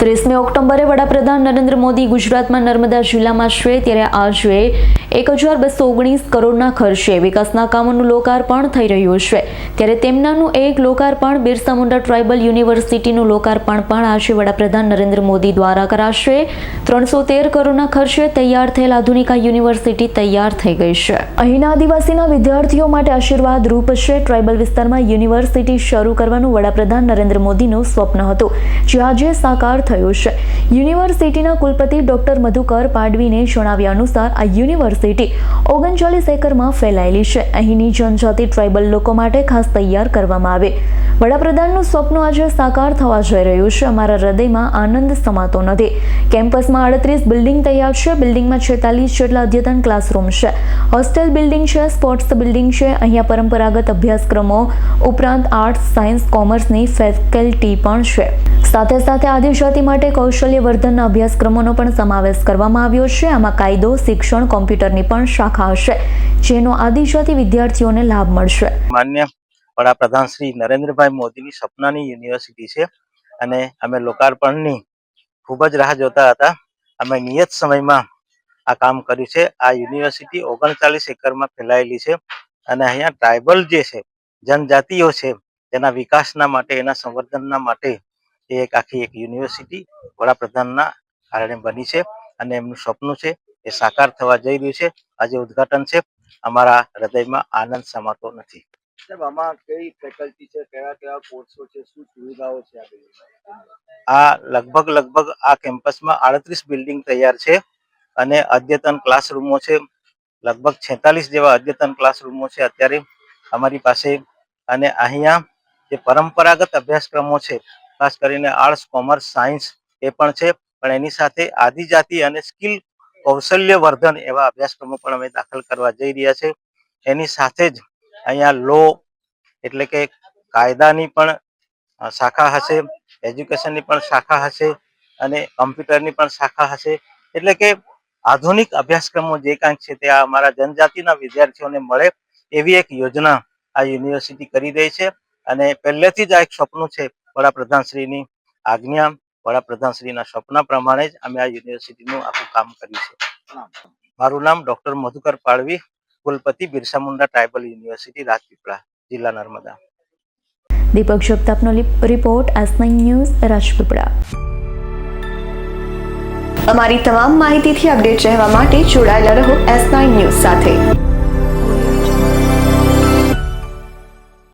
ત્રીસમી ઓક્ટોબરે વડાપ્રધાન નરેન્દ્ર મોદી ગુજરાતમાં નર્મદા જિલ્લામાં છે, ત્યારે આજે એક હજાર બસો ઓગણીસ કરોડના ખર્ચે વિકાસના કામોનું લોકાર્પણ થઈ રહ્યું છે. ત્યારે તેમનાનું એક લોકાર્પણ બિરસા મુંડા ટ્રાઇબલ યુનિવર્સિટીનું લોકાર્પણ પણ આજે વડાપ્રધાન નરેન્દ્ર મોદી દ્વારા કરાશે. ત્રણસો તેર કરોડના ખર્ચે તૈયાર થયેલ આધુનિક યુનિવર્સિટી તૈયાર થઈ ગઈ છે. અહીંના આદિવાસીના વિદ્યાર્થીઓ માટે આશીર્વાદ રૂપ છે. ટ્રાઇબલ વિસ્તારમાં યુનિવર્સિટી શરૂ કરવાનું વડાપ્રધાન નરેન્દ્ર મોદીનું સ્વપ્ન હતું. જે આજે સાકાર થયું છે. યુનિવર્સિટીના કુલપતિ ડોક્ટર મધુકર પાડવીને જણાવ્યા અનુસાર આ યુનિવર્સિટી ઓગણચાલીસ એકરમાં ફેલાયેલી છે. અહીંની જનજાતિ ટ્રાઇબલ લોકો માટે ખાસ તૈયાર કરવામાં આવે. વડાપ્રધાનનું સ્વપ્ન આજે સાકાર થવા જઈ રહ્યું છે. અમારા હૃદયમાં આનંદ સમાતો નથી. કેમ્પસમાં આડત્રીસ બિલ્ડિંગ તૈયાર છે. બિલ્ડિંગમાં છેતાલીસ જેટલા અદ્યતન ક્લાસરૂમ છે. હોસ્ટેલ બિલ્ડિંગ છે, સ્પોર્ટ્સ બિલ્ડિંગ છે. અહીંયા પરંપરાગત અભ્યાસક્રમો ઉપરાંત આર્ટ્સ, સાયન્સ, કોમર્સની ફેકલ્ટી પણ છે. સાથે સાથે આદિજાતિ માટે કૌશલ્ય વર્ધનના અભ્યાસક્રમોનો પણ સમાવેશ કરવામાં આવ્યો છે. આમાં કાયદો, શિક્ષણ, કોમ્પ્યુટરની પણ શાખા હશે, જેનો આદિજાતિ વિદ્યાર્થીઓને લાભ મળશે. માન્ય વડાપ્રધાન શ્રી નરેન્દ્રભાઈ મોદીની સપનાની યુનિવર્સિટી છે અને અમે લોકાર્પણની ખૂબ જ રાહ જોતા હતા. અમે નિયત સમયમાં આ કામ કર્યું છે. આ યુનિવર્સિટી ઓગણચાલીસ એકરમાં ફેલાયેલી છે અને અહીંયા ટ્રાઇબલ જે છે, જનજાતિઓ છે, તેના વિકાસના માટે, એના સંવર્ધનના માટે એ એક આખી એક યુનિવર્સિટી વડાપ્રધાનના કારણે બની છે અને એમનું સપનું છે એ સાકાર થવા જઈ રહ્યું છે. આજે ઉદ્ઘાટન છે. અમારા હૃદયમાં આનંદ સમાતો નથી. સાહેબ આમાં કઈ ફેકલ્ટી છે? કયા કયા કોર્સો છે? શું સુવિધાઓ છે આ આ લગભગ લગભગ આ કેમ્પસમાં આડત્રીસ બિલ્ડિંગ તૈયાર છે અને અદ્યતન ક્લાસરૂમો છે. લગભગ છેતાલીસ જેવા અદ્યતન ક્લાસરૂમો છે અત્યારે અમારી પાસે. અને અહીંયા જે પરંપરાગત અભ્યાસક્રમો છે ખાસ કરીને આર્ટ્સ કોમર્સ સાયન્સ એ પણ છે. પણ એની સાથે આદિજાતિ અને સ્કિલ કૌશલ્ય વર્ધન એવા અભ્યાસક્રમો પણ અમે દાખલ કરવા જઈ રહ્યા છે. એની સાથે જ અહીંયા લો એટલે કે કાયદાની પણ શાખા હશે એજ્યુકેશનની પણ શાખા હશે અને કમ્પ્યુટરની પણ શાખા હશે. એટલે કે આધુનિક અભ્યાસક્રમો જે કાંઈક છે તે અમારા જનજાતિના વિદ્યાર્થીઓને મળે એવી એક યોજના આ યુનિવર્સિટી કરી રહી છે. અને પહેલેથી જ આ એક સપનું છે વડાપ્રધાનશ્રીની આજ્ઞા, વડાપ્રધાનશ્રીના સપના પ્રમાણે જ અમે આ યુનિવર્સિટીનું આખું કામ કર્યું છે. મારું નામ ડોક્ટર મધુકર પાળવી, કુલપતિ બિરસા મુંડા ટ્રાઇબલ યુનિવર્સિટી, રાજપીપળા, જિલ્લા નર્મદા. દીપક જગતાપનો રિપોર્ટ એસ ન્યૂઝ, રાજપીપળા. અમારી તમામ માહિતીથી અપડેટ રહેવા માટે જોડાયેલા રહો એસ નાઇન ન્યૂઝ સાથે.